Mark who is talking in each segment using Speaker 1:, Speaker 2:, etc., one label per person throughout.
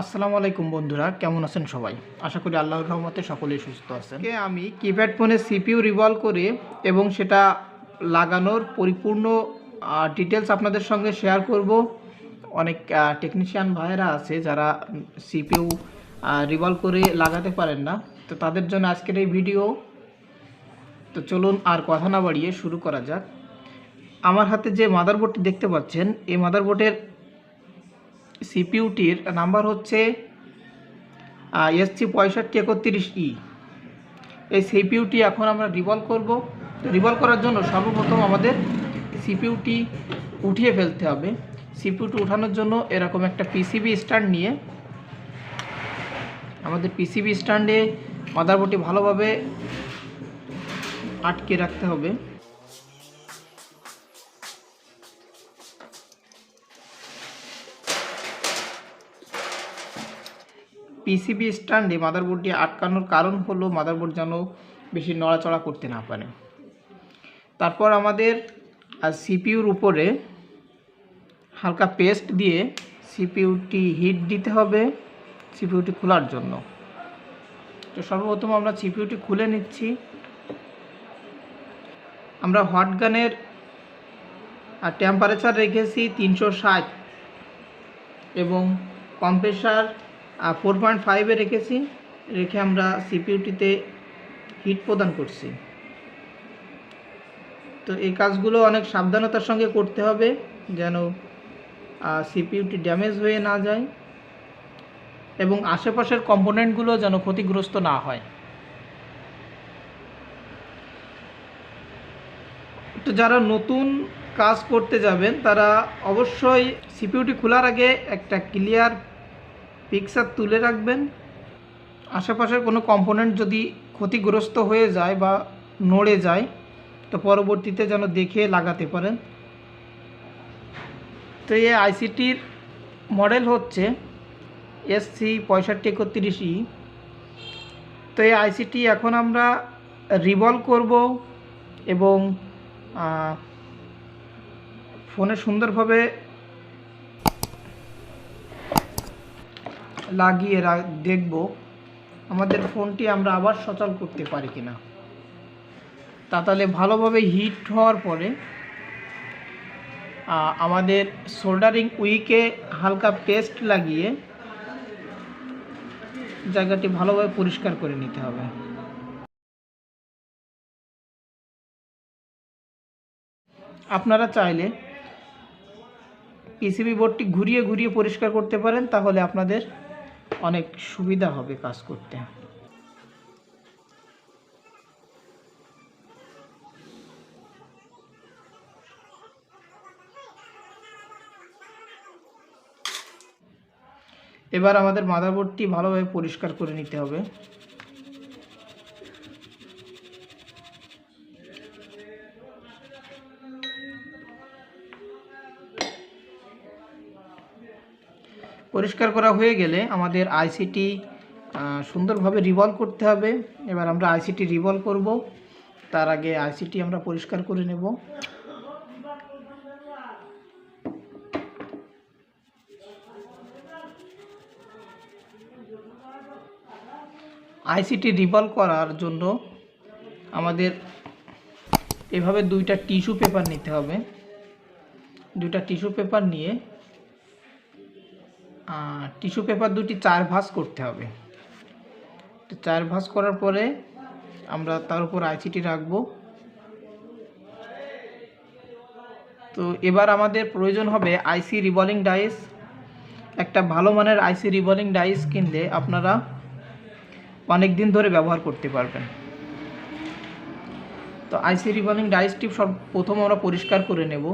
Speaker 1: আসসালামু আলাইকুম বন্ধুরা কেমন আছেন সবাই? আশা করি আল্লাহর রহমতে সকলেই সুস্থ আছেন। আমি? কিপ্যাড ফোনে সিপিইউ রিভলভ করে এবং সেটা লাগানোর পরিপূর্ণ ডিটেলস আপনাদের সঙ্গে শেয়ার করব। অনেক টেকনিশিয়ান ভাইয়েরা আছে যারা সিপিইউ রিভলভ করে লাগাতে পারেন না। তো তাদের জন্য আজকের এই ভিডিও তো চলুন আর কথা না বাড়িয়ে শুরু করা যাক। আমার হাতে যে মাদারবোর্ডটি দেখতে পাচ্ছেন এই মাদারবোর্ডের সিপিইউটির নাম্বার হচ্ছে এসসি পঁয়ষট্টি একত্রিশ ই এই সিপিইউটি এখন আমরা রিভলভ করব। রিভলভ করার জন্য সর্বপ্রথম আমাদের সিপিইউটি উঠিয়ে ফেলতে হবে। সিপিইউটি উঠানোর জন্য এরকম একটা পিসিবি স্ট্যান্ড নিয়ে আমাদের পিসিবি স্ট্যান্ডে মাদারবোর্ডটি ভালোভাবে আটকে রাখতে হবে। পিসিবি স্ট্যান্ডে মাদারবোর্ডটি আটকানোর কারণ হলো মাদারবোর্ড যেন বেশি নড়াচড়া করতে না পারে। তারপর আমাদের সিপিইউর উপরে হালকা পেস্ট দিয়ে সিপিইউটি হিট দিতে হবে, সিপিইউটি খোলার জন্য। তো সর্বপ্রথম আমরা সিপিউটি খুলে নিচ্ছি। আমরা হট গানের টেম্পারেচার রেখেছি তিনশো ষাট এবং কম্প্রেসার ফোর পয়েন্ট ফাইভে রেখেছি, রেখে আমরা সিপিইউটিতে হিট প্রদান করছি। তো এই কাজগুলো অনেক সাবধানতার সঙ্গে করতে হবে, যেন সিপিইউটি ড্যামেজ হয়ে না যায় এবং আশেপাশের কম্পোনেন্টগুলো যেন ক্ষতিগ্রস্ত না হয়। তো যারা নতুন কাজ করতে যাবেন, তারা অবশ্যই সিপিইউটি খোলার আগে একটা ক্লিয়ার পিকচার তুলে রাখবেন। আশেপাশের কোনো কম্পোনেন্ট যদি ক্ষতিগ্রস্ত হয়ে যায় বা নড়ে যায়, তো পরবর্তীতে যেন দেখে লাগাতে পারেন। তো এই আইসিটির মডেল হচ্ছে এসসি পঁয়ষট্টি একত্রিশ ই তো এই আইসিটি এখন আমরা রিভলভ করব এবং ফোনে সুন্দরভাবে লাগিয়ে দেখব, আমাদের ফোনটি আমরা আবার সচল করতে পারি কিনা। তা তাহলে ভালোভাবে হিট হওয়ার পরে আমাদের সোল্ডারিং উইকে হালকা পেস্ট লাগিয়ে জায়গাটি ভালোভাবে পরিষ্কার করে নিতে হবে। আপনারা চাইলে পিসিবি বোর্ডটি ঘুরিয়ে ঘুরিয়ে পরিষ্কার করতে পারেন, তাহলে আপনাদের অনেক সুবিধা হবে কাজ করতে। এবার আমাদের মাদারবোর্ডটি ভালোভাবে পরিষ্কার করে নিতে হবে। পরিষ্কার করা হয়ে গেলে আমাদের আইসিটি সুন্দরভাবে রিভলভ করতে হবে। এবার আমরা আইসিটি রিভলভ করব। তার আগে আইসিটি আমরা পরিষ্কার করে নেব। আইসিটি রিভলভ করার জন্য আমাদের এভাবে দুইটা টিস্যু পেপার নিতে হবে। দুইটা টিস্যু পেপার নিয়ে টিস্যু পেপার দুটি চার ভাঁজ করতে হবে। চার ভাঁজ করার পরে আমরা তার উপর আইসিটি রাখব। তো এবার আমাদের প্রয়োজন হবে আইসি রিভলিং ডাইস একটা ভালো মানের আইসি রিভলিং ডাইস কিনলে আপনারা অনেক দিন ধরে ব্যবহার করতে পারবেন। তো আইসি রিভলিং ডাইসটি সব প্রথম আমরা পরিষ্কার করে নেব।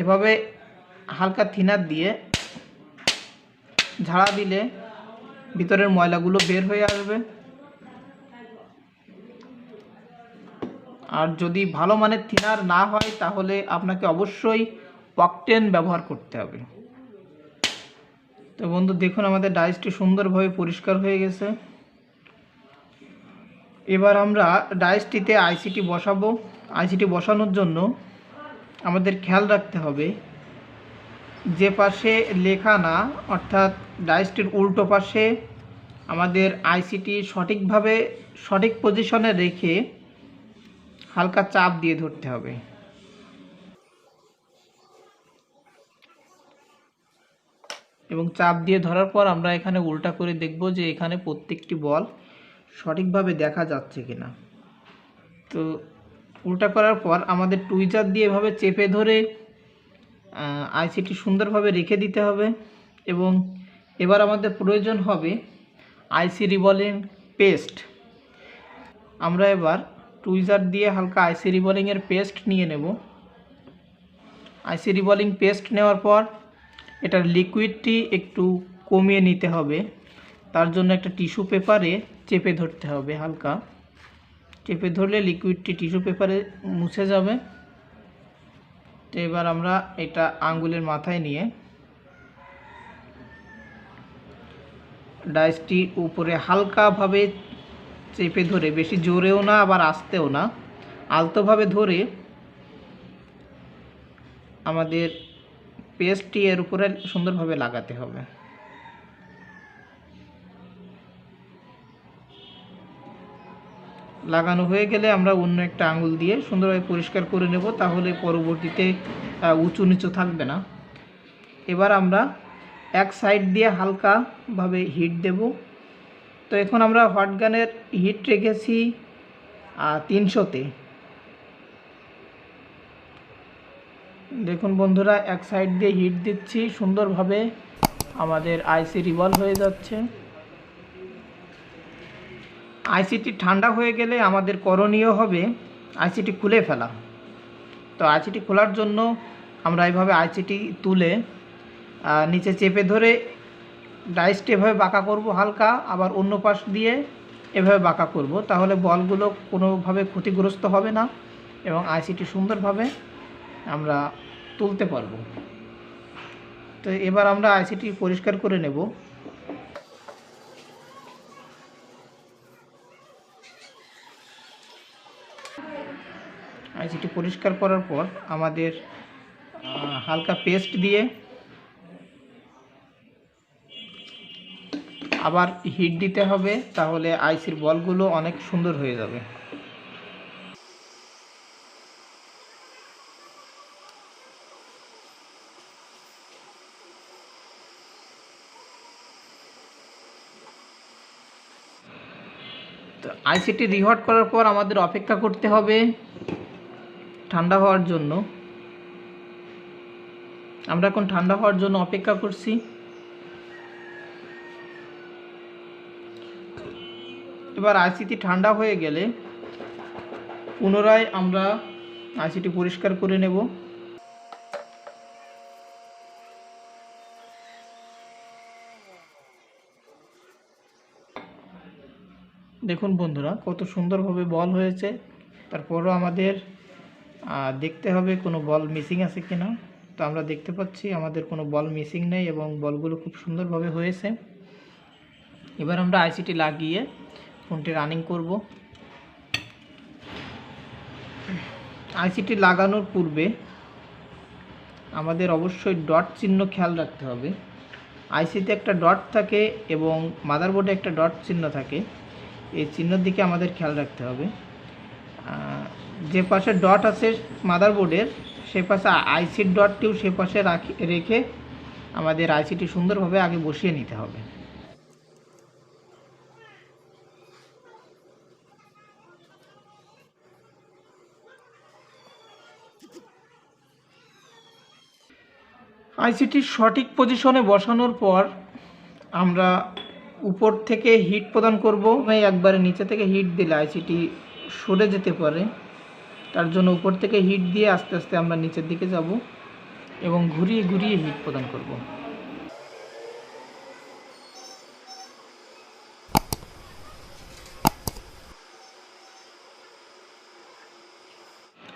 Speaker 1: এভাবে হালকা থিনার দিয়ে ঝাড়া দিলে ভিতরের ময়লাগুলো বের হয়ে আসবে। আর যদি ভালো মানের থিনার না হয়, তাহলে আপনাকে অবশ্যই পকটেন ব্যবহার করতে হবে। তো বন্ধু, দেখুন আমাদের ডাইসটি সুন্দরভাবে পরিষ্কার হয়ে গেছে। এবার আমরা ডাইসটিতে আইসিটি বসাবো। আইসিটি বসানোর জন্য আমাদের খেয়াল রাখতে হবে যে পাশে লেখা না, অর্থাৎ ডাইসটির উল্টো পাশে আমাদের আইসিটি সঠিকভাবে, সঠিক পজিশনে রেখে হালকা চাপ দিয়ে ধরতে হবে। এবং চাপ দিয়ে ধরার পর আমরা এখানে উল্টা করে দেখব যে এখানে প্রত্যেকটি বল সঠিকভাবে দেখা যাচ্ছে কিনা। তো উল্টা করার পর আমাদের টুইজার দিয়ে এভাবে চেপে ধরে আইসিটি সুন্দরভাবে রেখে দিতে হবে এবং এবার আমাদের প্রয়োজন হবে আইসি রিবলিং পেস্ট। আমরা এবার টুইজার দিয়ে হালকা আইসি রিবলিংয়ের পেস্ট নিয়ে নেব। আইসি রিবলিং পেস্ট নেওয়ার পর এটার লিকুইডটি একটু কমিয়ে নিতে হবে। তার জন্য একটা টিস্যু পেপারে চেপে ধরতে হবে হালকা। চেপে ধরলে লিকুইডটি টিস্যু পেপারে মুছে যাবে। এবার আমরা এটা আঙ্গুলের মাথায় নিয়ে ডাইসটি উপরে হালকাভাবে চেপে ধরে, বেশি জোরেও না, আবার আসতেও না, আলতোভাবে ধরে আমাদের পেস্টটি এর উপরে সুন্দরভাবে লাগাতে হবে। লাগানো হয়ে গেলে আমরা অন্য একটা আঙুল দিয়ে সুন্দরভাবে পরিষ্কার করে নেব, তাহলে পরবর্তীতে উঁচু নিচু থাকবে না। এবার আমরা এক সাইড দিয়ে হালকাভাবে হিট দেব। তো এখন আমরা হট গানের হিট রেখেছি তিনশোতে। দেখুন বন্ধুরা, এক সাইড দিয়ে হিট দিচ্ছি, সুন্দরভাবে আমাদের আইসি রিভলভ হয়ে যাচ্ছে। আইসিটি ঠান্ডা হয়ে গেলে আমাদের করণীয় হবে আইসিটি খুলে ফেলা। তো আইসিটি খোলার জন্য আমরা এইভাবে আইসিটি তুলে নিচে চেপে ধরে ডাইসটি এভাবে বাঁকা করব হালকা, আবার অন্য পাশ দিয়ে এভাবে বাঁকা করব। তাহলে বলগুলো কোনোভাবে ক্ষতিগ্রস্ত হবে না এবং আইসিটি সুন্দরভাবে আমরা তুলতে পারব। তো এবার আমরা আইসিটি পরিষ্কার করে নেব। আইসিটি পরিষ্কার করার পর আমাদের হালকা পেস্ট দিয়ে আবার হিট দিতে হবে, তাহলে আইসির বলগুলো অনেক সুন্দর হয়ে যাবে। আইসিটি রিহট করার পর আমাদের অপেক্ষা করতে হবে। ঠান্ডা হওয়ার জন্য। আমরা এখন ঠান্ডা হওয়ার জন্য অপেক্ষা করছি। এবার আইসিটি ঠান্ডা হয়ে গেলে পুনরায় আমরা আইসিটি পরিষ্কার করে নেব। দেখুন বন্ধুরা, কত সুন্দরভাবে বল হয়েছে। তারপরও আমাদের দেখতে হবে কোনো বল মিসিং আছে কিনা। তো আমরা দেখতে পাচ্ছি আমাদের কোনো বল মিসিং নেই এবং বলগুলো খুব সুন্দরভাবে হয়েছে। এবার আমরা আইসিটি লাগিয়ে ফোনটি রানিং করব। আইসিটি লাগানোর পূর্বে আমাদের অবশ্যই ডট চিহ্ন খেয়াল রাখতে হবে। আইসিতে একটা ডট থাকে এবং মাদারবোর্ডে একটা ডট চিহ্ন থাকে। এই চিহ্নর দিকে আমাদের খেয়াল রাখতে হবে। যে পাশে ডট আছে মাদারবোর্ডের সে পাশে আইসির ডটটিও সে পাশে রাখি আমাদের আইসিটি সুন্দরভাবে আগে বসিয়ে নিতে হবে। আইসিটি সঠিক পজিশনে বসানোর পর আমরা উপর থেকে হিট প্রদান করব, একবারে নিচে থেকে হিট দিলে আইসিটি সরে যেতে পারে। তার জন্য উপর থেকে হিট দিয়ে আস্তে আস্তে আমরা নিচের দিকে যাব এবং ঘুরিয়ে ঘুরিয়ে হিট প্রদান করব।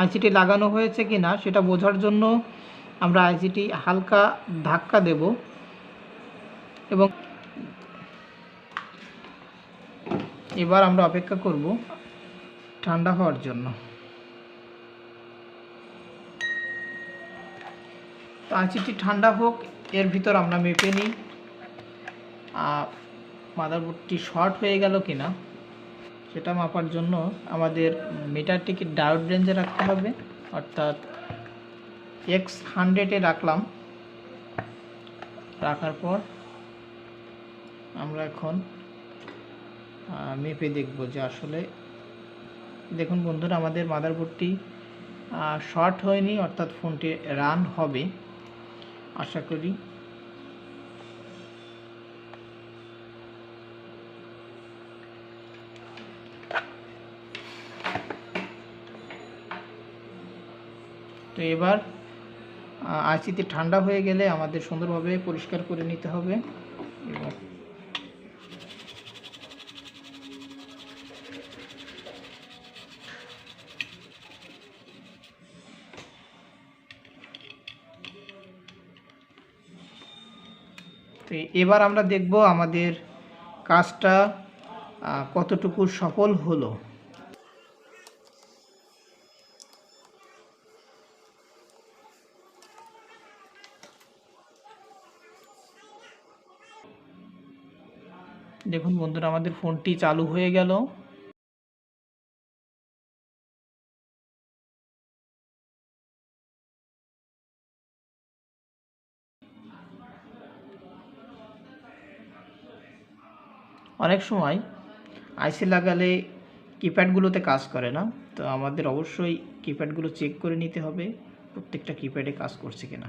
Speaker 1: আইসিটি লাগানো হয়েছে কি না সেটা বোঝার জন্য আমরা আইসিটি হালকা ধাক্কা দেব এবং এবার আমরা অপেক্ষা করব ঠান্ডা হওয়ার জন্য। তো ঠান্ডা হোক, এর ভিতর আমরা মেপে নিই। মাদারবোর্ডটি শর্ট হয়ে গেল কিনা, সেটা মাপার জন্য আমাদের মিটারটিকে ডায়োড রেঞ্জে রাখতে হবে। অর্থাৎ এক্স হান্ড্রেডে রাখলাম। রাখার পর আমরা এখন মেপে দেখব যে আসলে, দেখুন বন্ধুরা, আমাদের মাদারবোর্ডটি শর্ট হয়নি, অর্থাৎ ফোনটি রান হবে। আশা করি। তো এবার আইসিতে ঠান্ডা হয়ে গেলে আমাদের সুন্দরভাবে পরিষ্কার করে নিতে হবে। তো এবার আমরা দেখব আমাদের কাজটা কতটুকু সফল হলো। দেখুন বন্ধুরা, আমাদের ফোনটি চালু হয়ে গেল। অনেক সময় আইসি লাগালে কিপ্যাডগুলোতে কাজ করে না, তো আমাদের অবশ্যই কিপ্যাডগুলো চেক করে নিতে হবে প্রত্যেকটা কিপ্যাডে কাজ করছে কিনা।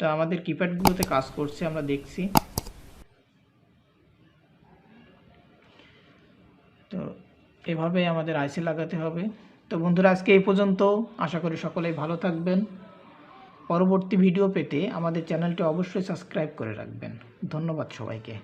Speaker 1: তো আমাদের কিপ্যাডগুলোতে কাজ করছে, আমরা দেখছি। তো এভাবে আমাদের আইসি লাগাতে হবে। তো বন্ধুরা, আজকে এই পর্যন্ত। আশা করি সকলেই ভালো থাকবেন। পরবর্তী ভিডিও পেতে আমাদের চ্যানেলটি অবশ্যই সাবস্ক্রাইব করে রাখবেন। ধন্যবাদ সবাইকে।